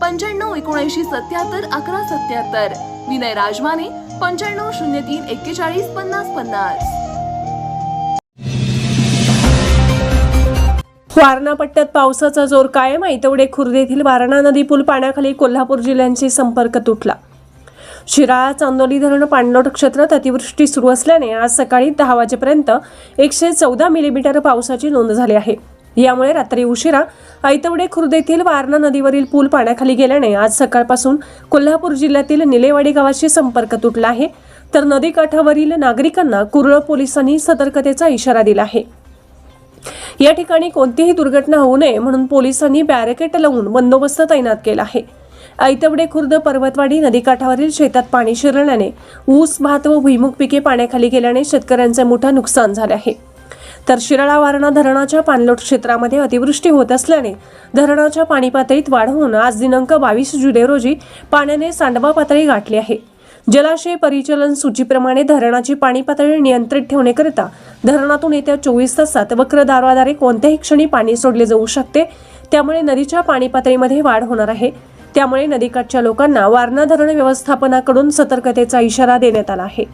पंच्याण्णव एकोणऐंशी सत्याहत्तर अकरा सत्याहत्तर. विनय राजमाने पंच्याण्णव शून्य तीन एक्केचाळीस पन्नास पन्नास. वारणा पट्ट्यात पावसाचा जोर कायम आहे. तेवढे खुर्द येथील वारणा नदी पूल पाण्याखाली कोल्हापूर जिल्ह्यांशी संपर्क तुटला. शिराळा चांदोली धरण पाणलोट क्षेत्रात अतिवृष्टी सुरू असल्याने आज सकाळी दहा वाजेपर्यंत एकशे चौदा मिलीमीटर पावसाची नोंद झाली आहे. यामुळे रात्री उशिरा ऐतवडे खुर्द येथील वारणा नदीवरील पूल पाण्याखाली गेल्याने आज सकाळपासून कोल्हापूर जिल्ह्यातील निलेवाडी गावाशी संपर्क तुटला आहे. तर नदीकाठावरील नागरिकांना कुरळ पोलिसांनी सतर्कतेचा इशारा दिला आहे. या ठिकाणी कोणतीही दुर्घटना होऊ नये म्हणून पोलिसांनी बॅरिकेड लावून बंदोबस्त तैनात केला आहे. ऐतवडे खुर्द पर्वतवाडी नदीकाठावरील शेतात पाणी शिरल्याने ऊस भात व भुईमुग पिके पाण्याखाली गेल्याने शेतकऱ्यांचे मोठं नुकसान झाले आहे. तर शिराळा वारणा धरणाच्या पाणलोट क्षेत्रामध्ये अतिवृष्टी होत असल्याने धरणाच्या पाणी पातळीत वाढ होऊन आज दिनांक बावीस जुलै रोजी पाण्याने सांडवा पातळी गाठली आहे. जलाशय परिचलन सूचीप्रमाणे धरणाची पाणी पातळी नियंत्रित ठेवण्याकरिता धरणातून येत्या चोवीस तासात वक्रदाराद्वारे कोणत्याही क्षणी पाणी सोडले जाऊ शकते. त्यामुळे नदीच्या पाणी पातळीमध्ये वाढ होणार आहे. त्यामुळे नदीकाठच्या लोकांना वारणा धरण व्यवस्थापनाकडून सतर्कतेचा इशारा देण्यात आला आहे.